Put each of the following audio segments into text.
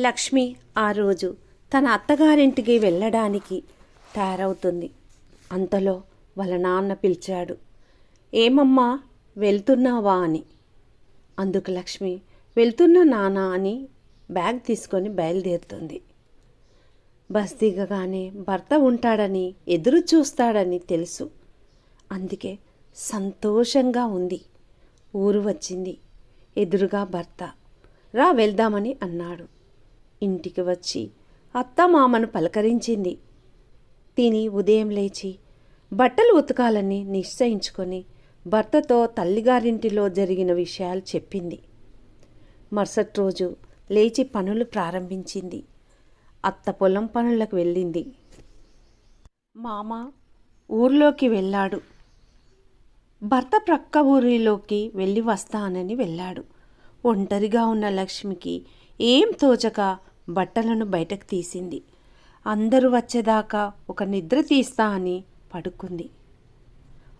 లక్ష్మి ఆ రోజు తన అత్తగారింటికి వెళ్ళడానికి తయారవుతుంది. అంతలో వాళ్ళ నాన్న పిలిచాడు ఏమమ్మా వెళ్తున్నావా అని. అందుకు లక్ష్మి వెళ్తున్న నాన్న అని బ్యాగ్ తీసుకొని బయలుదేరుతుంది. బస్ దిగగానే భర్త ఉంటాడని ఎదురు చూస్తాడని తెలుసు. అందుకే సంతోషంగా ఉంది. ఊరు వచ్చింది. ఎదురుగా భర్త రా వెళ్దామని అన్నాడు. ఇంటికి వచ్చి అత్త మామను పలకరించింది. తిని ఉదయం లేచి బట్టలు ఉతకాలని నిశ్చయించుకొని భర్తతో తల్లిగారింటిలో జరిగిన విషయాలు చెప్పింది. మరుసటి రోజు లేచి పనులు ప్రారంభించింది. అత్త పొలం పనులకు వెళ్ళింది. మామ ఊర్లోకి వెళ్ళాడు. భర్త ప్రక్క ఊరిలోకి వెళ్ళి వస్తానని వెళ్ళాడు. ఒంటరిగా ఉన్న లక్ష్మికి ఏం తోచక బట్టలను బయటకు తీసింది. అందరూ వచ్చేదాకా ఒక నిద్ర తీస్తా అని పడుకుంది.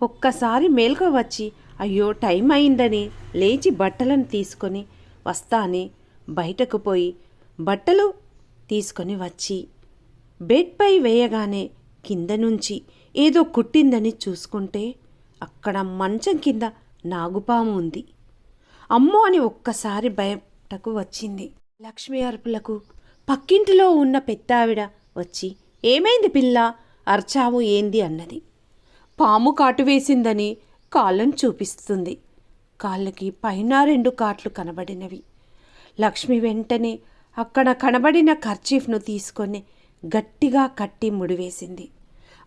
ఒక్కసారి మేల్కో వచ్చి అయ్యో టైం అయిందని లేచి బట్టలను తీసుకొని వస్తా అని బయటకు పోయి బట్టలు తీసుకొని వచ్చి బెడ్పై వేయగానే కింద నుంచి ఏదో కుట్టిందని చూసుకుంటే అక్కడ మంచం కింద నాగుపాము ఉంది. అమ్మో అని ఒక్కసారి బయటకు వచ్చింది. లక్ష్మి అరుపులకు పక్కింటిలో ఉన్న పెద్దావిడ వచ్చి ఏమైంది పిల్ల? అర్చావు ఏంది? అన్నది. పాము కాటు వేసిందని కాళ్ళను చూపిస్తుంది. కాళ్ళకి పైన రెండు కాట్లు కనబడినవి. లక్ష్మి వెంటనే అక్కడ కనబడిన కర్చీఫ్ను తీసుకొని గట్టిగా కట్టి ముడివేసింది.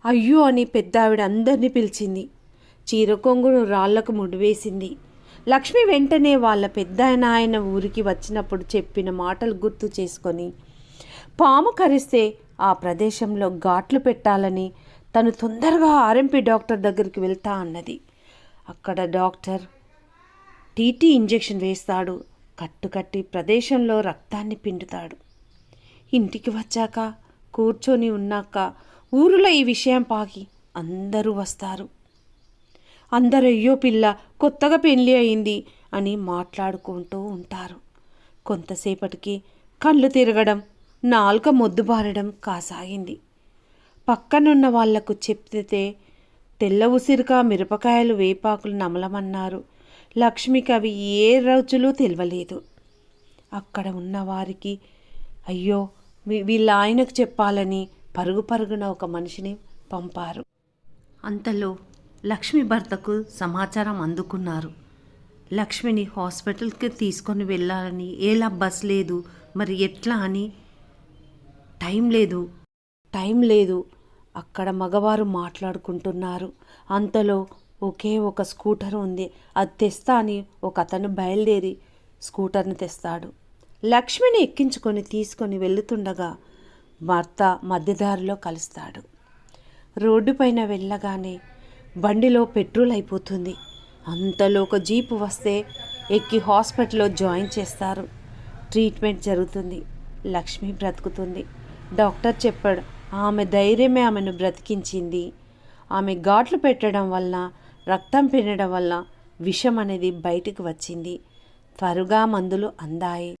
అయ్యో అని పెద్దావిడ అందరినీ పిలిచింది. చీర కొంగును రాళ్ళకు ముడివేసింది. లక్ష్మి వెంటనే వాళ్ళ పెద్ద ఆయన ఊరికి వచ్చినప్పుడు చెప్పిన మాటలు గుర్తు చేసుకొని పాము కరిస్తే ఆ ప్రదేశంలో ఘాట్లు పెట్టాలని తను తొందరగా ఆర్ఎంపీ డాక్టర్ దగ్గరికి వెళ్తా అన్నది. అక్కడ డాక్టర్ టీటీ ఇంజెక్షన్ వేస్తాడు కట్టుకట్టి ప్రదేశంలో రక్తాన్ని పిండుతాడు. ఇంటికి వచ్చాక కూర్చొని ఉన్నాక ఊరిలో ఈ విషయం పాకి అందరూ వస్తారు. అందరూ అయ్యో పిల్ల కొత్తగా పెళ్ళి అయింది అని మాట్లాడుకుంటూ ఉంటారు. కొంతసేపటికి కళ్ళు తిరగడం నాలుక మొద్దుబారడం కాసాగింది. పక్కనున్న వాళ్ళకు చెప్తే తెల్ల ఉసిరిక మిరపకాయలు వేపాకులు నమలమన్నారు. లక్ష్మికి అవి ఏ రోజులు తెలియలేదు అక్కడ ఉన్నవారికి అయ్యో వీ- వీళ్ళ ఆయనకు చెప్పాలని పరుగు పరుగున ఒక మనిషిని పంపారు. అంతలో లక్ష్మి భర్తకు సమాచారం అందుకున్నారు. లక్ష్మిని హాస్పిటల్కి తీసుకొని వెళ్ళాలని ఏలా బస్ లేదు మరి ఎట్లా అని? టైం లేదు. టైం లేదు అక్కడ మగవారు మాట్లాడుకుంటున్నారు. అంతలో ఒకే ఒక స్కూటర్ ఉంది అది తెస్తా అని ఒక అతను బయలుదేరి స్కూటర్ని తెస్తాడు. లక్ష్మిని ఎక్కించుకొని తీసుకొని వెళుతుండగా భర్త మధ్యదారిలో కలుస్తాడు. రోడ్డుపైన వెళ్ళగానే బండిలో పెట్రోల్ అయిపోతుంది. అంతలో ఒక జీపు వస్తే ఎక్కి హాస్పిటల్లో జాయిన్ చేస్తారు. ట్రీట్మెంట్ జరుగుతుంది. లక్ష్మి బ్రతుకుతుంది. డాక్టర్ చెప్పాడు ఆమె ధైర్యమే ఆమెను బ్రతికించింది. ఆమె ఘాట్లు పెట్టడం వల్ల రక్తం పిండడం వల్ల విషం అనేది బయటికి వచ్చింది. త్వరగా మందులు అందాయి.